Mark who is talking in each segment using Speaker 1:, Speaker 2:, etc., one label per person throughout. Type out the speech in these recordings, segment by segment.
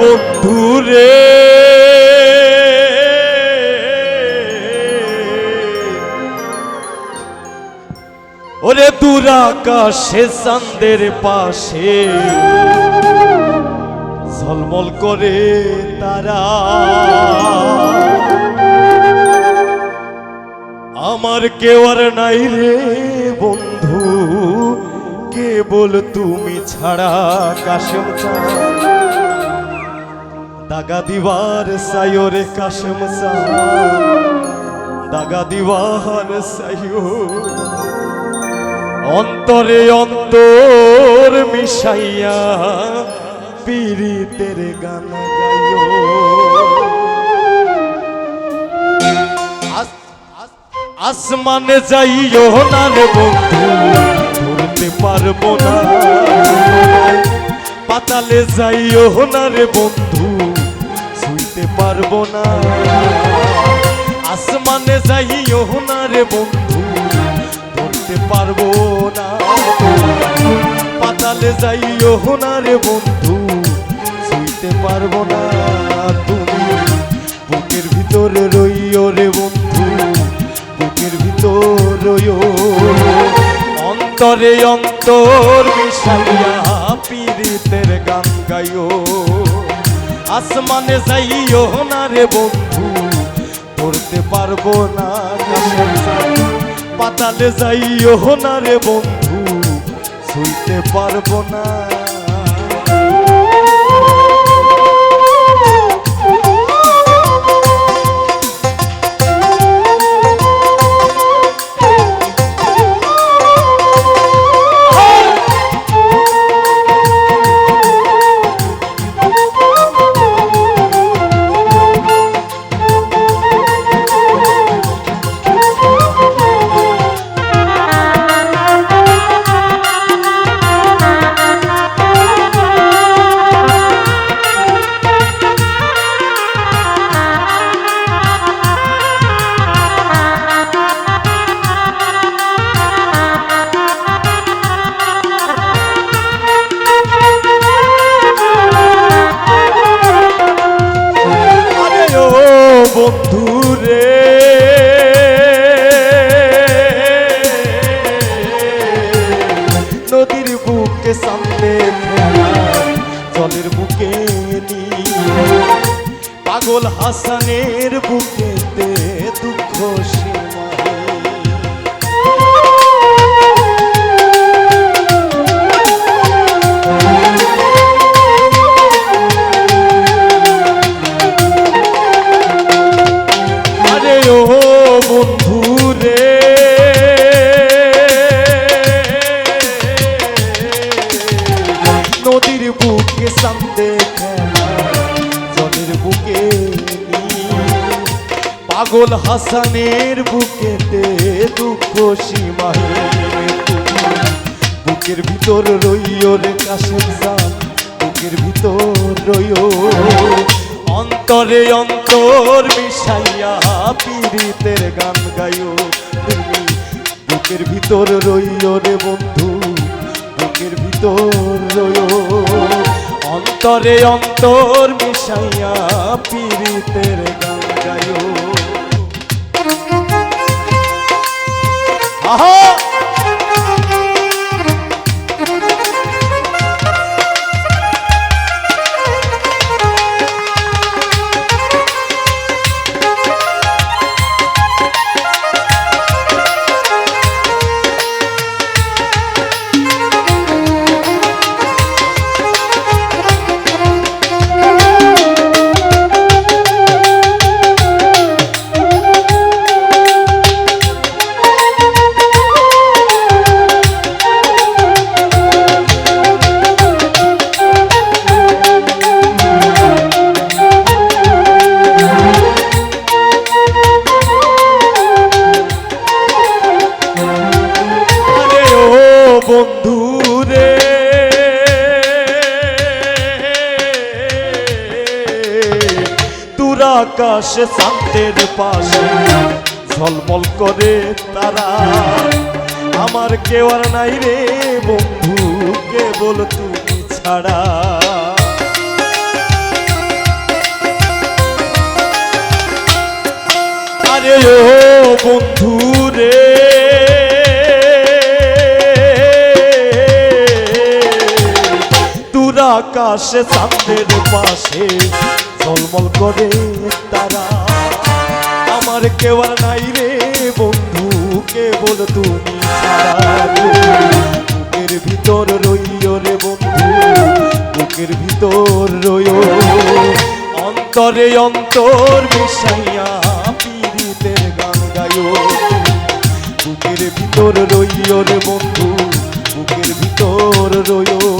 Speaker 1: বন্ধু রে। ওরে দূর আকাশে চাঁদের পাশে ঝলমল করে তারা। আমার কেউ আর নাই রে বন্ধু। কেবল তুমি ছাড়া কাশেম। দাগা দিবার সায়ো রে কাশেম। দাগা দিবার সায়ো অন্তরে অন্তর মিশাইয়া পীড়িতের গান আসমানে যাইও না বন্ধু ধরতে পারব না। পাতালে যাইও না রে বন্ধু ছুঁইতে পারব না। আসমানে যাইও না রে বন্ধু, ধরতে পারব না। পাতালে যাইও না রে বন্ধু ছুঁইতে পারব না। তুমি বুকের ভিতরে অন্তরে অন্তর মিশাইয়া পীড়িতের গান গাইও আসমানে যাইও না রে বন্ধু ধরতে পারব না। পাতালে যাইও না রে বন্ধু, শুইতে পারব না বন্ধু রে নদীর বুকে সামনে জলের বুকে পাগল হাসানের বুকেতে পাগল হাসানের বুকেতে দুঃখ সীমাহীন বুকের ভিতর রইও রে কাশের সান বুকের ভিতর রইও। অন্তরে অন্তর মিশাইয়া পীড়িতের গান তুমি। বুকের ভিতর রইও রে বন্ধু, বুকের ভিতর রইও। অন্তরে অন্তর মিশাইয়া পীড়িতের গান বন্ধু রে। দুরাকাশে শান্তের পাশে ঝলমল করে তারা। আমার কেউ আর নাই রে বন্ধু, কেবল তুমি ছাড়া। আরে ও বন্ধু আকাশে চাঁদের পাশে ঝলমল করে তারা। আমার কেউ নাই রে বন্ধু, কেবল তুমি বুকের ভিতর রইও রে বন্ধু, বুকের ভিতর রইও। অন্তরে অন্তর মিশাইয়া পীড়িতের গান গায়ো বুকের ভিতর রইও রে বন্ধু, বুকের ভিতর রইও।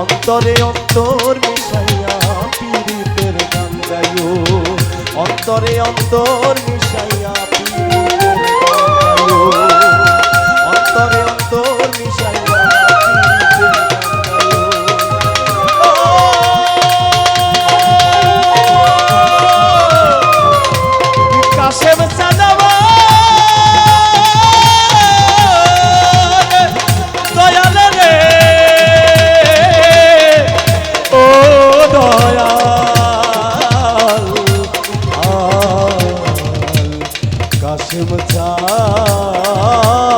Speaker 1: অন্তরে অন্তর মিশাইয়া পীড়িতের গান গাইও। অন্তরে অন্তর কাশেম রে